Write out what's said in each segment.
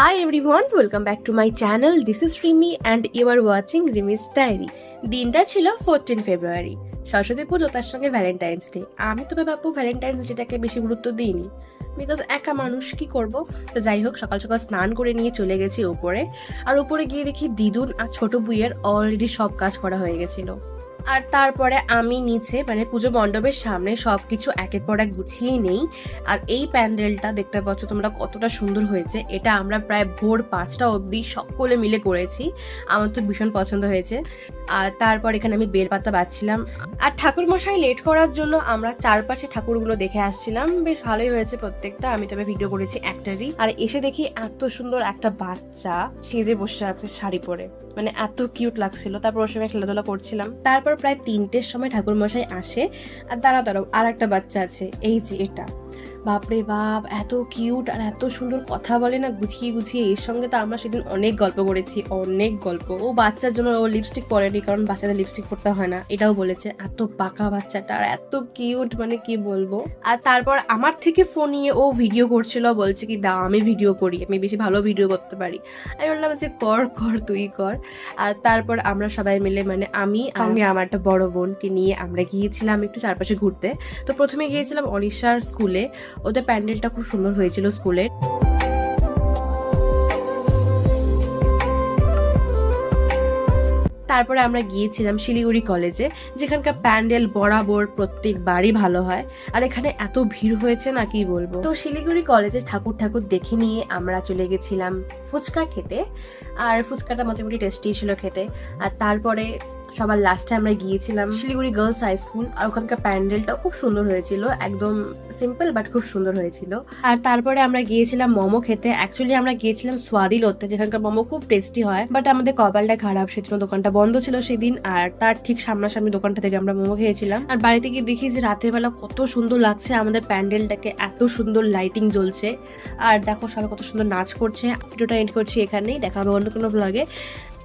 Hi everyone, welcome back to my channel. This is Rimi and you are watching Rimi's Diary. দিনটা ছিল fourteen February Saraswati পুজো তার সঙ্গে Valentine's day আমি তবে বাপু Valentine's ডেটাকে বেশি গুরুত্ব দিইনি। বিকজ একা মানুষ কি করব? তো যাই হোক সকাল সকাল স্নান করে নিয়ে চলে গেছি উপরে। আর উপরে গিয়ে দেখি দিদুন আর ছোট বুইয়ের অলরেডি সব কাজ করা হয়ে গেছিল। আর তারপরে আমি নিচে মানে পুজো মণ্ডপের সামনে সব কিছু একের পর এক গুছিয়ে নেই। আর এই প্যান্ডেলটা দেখতে পাচ্ছ তোমরা কতটা সুন্দর হয়েছে। এটা আমরা প্রায় ভোর পাঁচটা অবধি সকলে মিলে করেছি। আমার তো ভীষণ পছন্দ হয়েছে। আর তারপর এখানে আমি বেলপাতা বাজছিলাম আর ঠাকুর মশাই লেট করার জন্য আমরা চারপাশে ঠাকুরগুলো দেখে আসছিলাম। বেশ ভালোই হয়েছে প্রত্যেকটা। আমি তবে ভিডিও করেছি একটারই। আর এসে দেখি এত সুন্দর একটা বাচ্চা সেজে বসে আছে শাড়ি পরে। মানে এত কিউট লাগছিল। তারপর ওর সঙ্গে খেলাধুলা করছিলাম। তারপর প্রায় তিনটের সময় ঠাকুর মশাই আসে। আর দাঁড়া দাঁড়াও আর একটা বাচ্চা আছে। এই যে এটা। বাপরে বাপ, এত কিউট আর এত সুন্দর কথা বলে না গুছিয়ে গুছিয়ে। এর সঙ্গে তো আমরা সেদিন অনেক গল্প করেছি, অনেক গল্প। ও বাচ্চার জন্য ও লিপস্টিক পরেনি কারণ বাচ্চাদের লিপস্টিক পরতে হয় না, এটাও বলেছে। এত পাকা বাচ্চাটা আর এত কিউট মানে কি বলব? আর তারপর আমার থেকে ফোন নিয়ে ও ভিডিও করছিল, বলছে কি দা আমি ভিডিও করি, আমি বেশি ভালো ভিডিও করতে পারি। আমি বললাম যে, কর কর, তুই কর। আর তারপর আমরা সবাই মিলে মানে আমি আমি আমার একটা বড় বোনকে নিয়ে আমরা গিয়েছিলাম একটু চারপাশে ঘুরতে। তো প্রথমে গিয়েছিলাম অনিশার স্কুলে ওদের প্যান্ডেলটা খুব সুন্দর হয়েছিল স্কুলের তারপরে আমরা গিয়েছিলাম শিলিগুড়ি কলেজে, যেখানকার প্যান্ডেল বরাবর প্রত্যেকবারই ভালো হয়। আর এখানে এত ভিড় হয়েছে না, কি বলব? তো শিলিগুড়ি কলেজে ঠাকুর ঠাকুর দেখে নিয়ে আমরা চলে গেছিলাম ফুচকা খেতে। আর ফুচকাটা মোটামুটি টেস্টি ছিল খেতে। আর তারপরে সবার লাস্টে আমরা গিয়েছিলাম শিলিগুড়ি গার্লস হাই স্কুল আর ওখানকার প্যান্ডেলটাও খুব সুন্দর হয়েছিল একদম সিম্পল বাট খুব সুন্দর হয়েছিল। আর তারপরে আমরা গিয়েছিলাম মোমো খেতে অ্যাকচুয়ালি আমরা গিয়েছিলাম সোয়াদিলোতে যেখানকার মোমো খুব টেস্টি হয় বাট আমাদের কপালটা খারাপ সেজন্য দোকানটা বন্ধ ছিল সেদিন আর তার ঠিক সামনাসামনি দোকানটা থেকে আমরা মোমো খেয়েছিলাম। আর বাড়িতে গিয়ে দেখি যে রাতের বেলা কত সুন্দর লাগছে আমাদের প্যান্ডেলটাকে এত সুন্দর লাইটিং জ্বলছে। আর দেখো সবাই কত সুন্দর নাচ করছে ভিডিওটা এন্ড করছি এখানেই দেখা হবে অন্য কোনো ব্লগে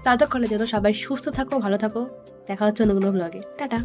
ততক্ষণের জন্য সবাই সুস্থ থাকো ভালো থাকো। দেখা হচ্ছে অন্য কোনো ব্লগে টাটা।